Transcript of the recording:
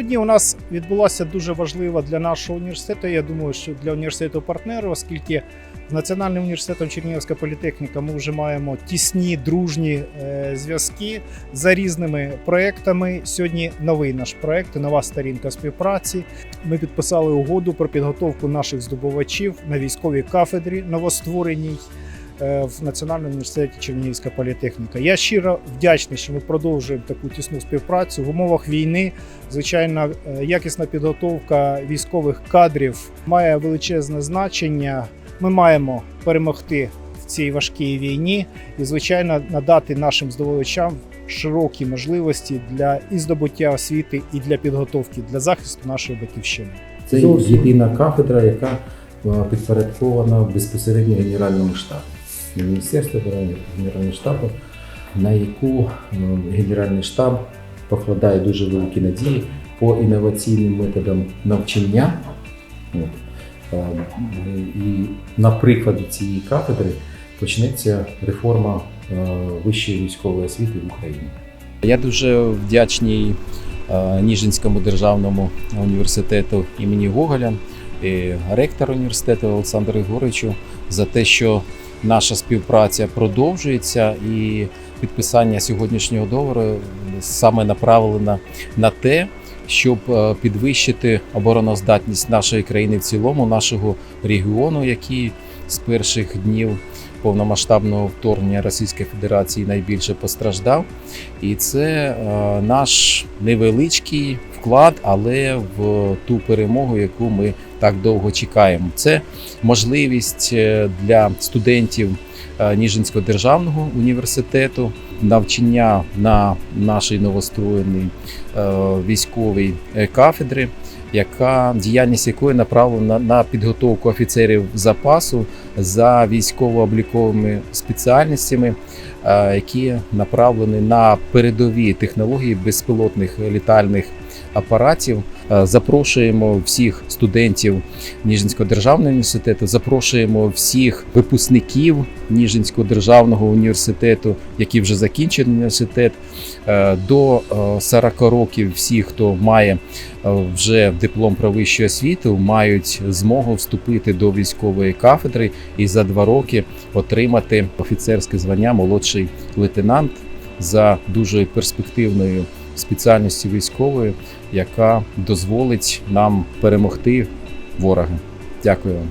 Сьогодні у нас відбулася дуже важлива для нашого університету. Я думаю, що для університету партнеру, оскільки з Національним університетом Чернігівська політехніка ми вже маємо тісні дружні е, зв'язки за різними проектами. Сьогодні новий наш проект, нова сторінка співпраці. Ми підписали угоду про підготовку наших здобувачів на військовій кафедрі новоствореній в Національному університеті Чернігівська політехніка. Я щиро вдячний, що ми продовжуємо таку тісну співпрацю в умовах війни. Звичайно, е, якісна підготовка військових кадрів має величезне значення. Ми маємо перемогти в цій важкій війні і, звичайно, надати нашим здобувачам широкі можливості для і здобуття освіти, і для підготовки для захисту нашої батьківщини. Це єдина кафедра, яка е, підпорядкована безпосередньо Генеральному штабу. Міністерство оборони Генерального штабу, на яку е, Генеральний штаб покладає дуже великі надії по інноваційним методам навчання. Е, І на прикладі цієї кафедри почнеться реформа е, вищої військової освіти в Україні. Я дуже вдячний Ніжинському державному університету імені Гоголя і ректору університету Олександру Ігоровичу за те, що наша співпраця продовжується і підписання сьогоднішнього договору саме направлено на те, щоб е, підвищити обороноздатність нашої країни в цілому, нашого регіону, який з перших днів повномасштабного вторгнення Російської Федерації найбільше постраждав. І це е, наш невеличкий вклад, але в ту перемогу, яку ми так довго чекаємо. Це можливість е, для студентів е, Ніжинського державного університету навчання на нашій новостроєній е, військовій кафедрі. Яка діяльність якої направлена на підготовку офіцерів запасу за військово-обліковими спеціальностями, які направлені на передові технології безпілотних літальних апаратів. Е, Запрошуємо всіх студентів Ніжинського державного університету, запрошуємо всіх випускників Ніжинського державного університету, які вже закінчили університет, е, до е, 40 років. Всі, хто має е, вже диплом про вищу освіту, мають змогу вступити до військової кафедри і за два роки отримати офіцерське звання молодший лейтенант за дуже перспективною спеціальністю військової, яка дозволить нам перемогти ворога. Дякую вам.